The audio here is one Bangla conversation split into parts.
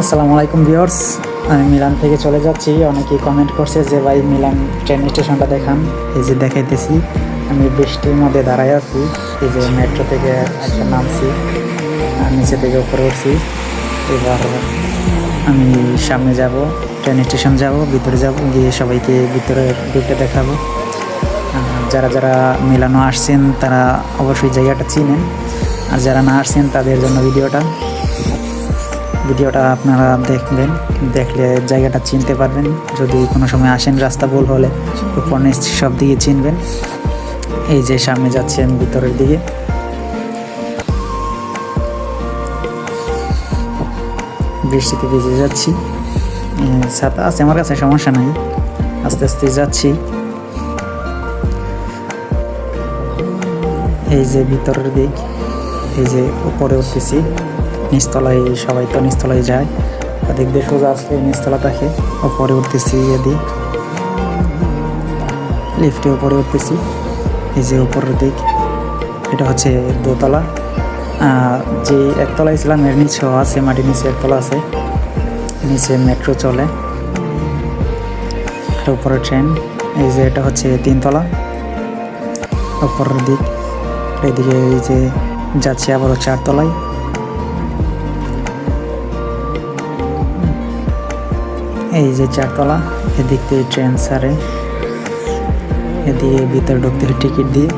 আসসালামু আলাইকুম ভিউয়ার্স। আমি মিলান থেকে চলে যাচ্ছি। অনেকেই কমেন্ট করছে যে, ভাই, মিলান ট্রেন স্টেশনটা দেখান। এই যে দেখাইতেছি, আমি বৃষ্টির মধ্যে দাঁড়াই আছি। এই যে মেট্রো থেকে একটা নামছি নিচে থেকে উপরে উঠছি। এবার আমি সামনে যাব ট্রেন স্টেশন যাব, ভিতরে যাব, গিয়ে সবাইকে ভিতরে ঢুকে দেখাবো। যারা যারা মিলানো আসছেন, তারা অবশ্যই জায়গাটা চিনেন। আর যারা না আসছেন, তাদের জন্য ভিডিওটা। ভিডিওটা আপনারা দেখবেন, দেখলে জায়গাটা চিনতে পারবেন। যদি কোনো সময় আসেন রাস্তা ভুল হলে, উপর সব দিকে চিনবেন। এই যে সামনে যাচ্ছেন ভিতরের দিকে। বৃষ্টিতে ভিজে যাচ্ছি। ছাতা আছে আমার কাছে, সমস্যা নাই। আস্তে আস্তে যাচ্ছি। এই যে ভিতরের দিক, এই যে উপরে উঠতেছি। নিচতলায়, সবাই তো নিচতলায় যায়। ওদিক দিয়ে সোজা আসলে নিচতলা থাকে উপরে উঠতেছি, এদিক। লিফটে ওপরে উঠতেছি এই যে উপরের দিক। এটা হচ্ছে দোতলা। যে একতলায় ছিলাম, এর নিচেও আছে, মাটির নিচে একতলা আছে। নিচে মেট্রো চলে। আর উপরে ট্রেন। এই যে এটা হচ্ছে তিনতলা। উপরের দিক। এদিকে এই যে যাচ্ছে আবারও চারতলায়। এই যে চারতলা, এদিক দিয়ে ট্রেন সারে এদিকে ভিতরে ঢুকতে টিকিট দিয়ে।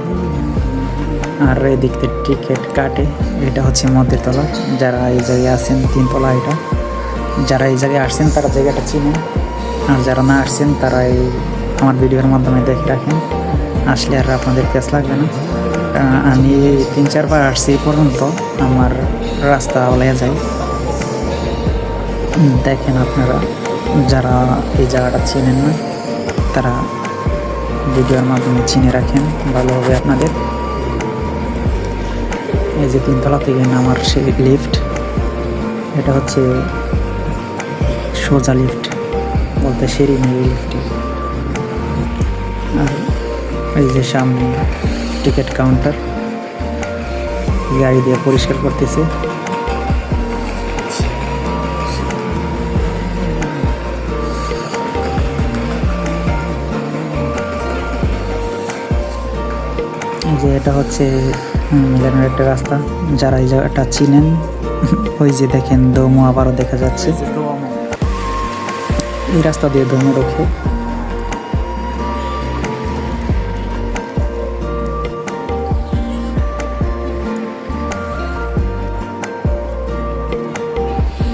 আর এদিক থেকে টিকিট কাটে। এটা হচ্ছে মধ্যের তলা। যারা এই জায়গায় আছেন, তিনতলা এটা। যারা এই জায়গায় আসছেন, তারা জায়গাটা চিনেন। আর যারা না আসছেন, তারা এই আমার ভিডিওর মাধ্যমে দেখে রাখেন। আসলে আর আপনাদের ক্যাশ লাগবে না। আমি তিন, চারবার আসছি পর্যন্ত। আমার রাস্তা ওলাই যায়। দেখেন আপনারা। যারা এই জায়গাটা চেনেন না, তারা ভিডিওর মাধ্যমে চিনে রাখেন, ভালো হবে আপনাদের। এই যে তিনতলা থেকে নামার সেই লিফট এটা হচ্ছে সোজা লিফট বলতে সিঁড়ি নেই লিফটে আর এই যে সামনে টিকিট কাউন্টার গাড়ি দিয়ে পরিষ্কার করতেছে। যে এটা হচ্ছে মিলানের একটা রাস্তা যারা এই জায়গাটা চিনেন ওই যে দেখেন দমু আবারও দেখা যাচ্ছে। এই রাস্তা দিয়ে দমু ঢোকে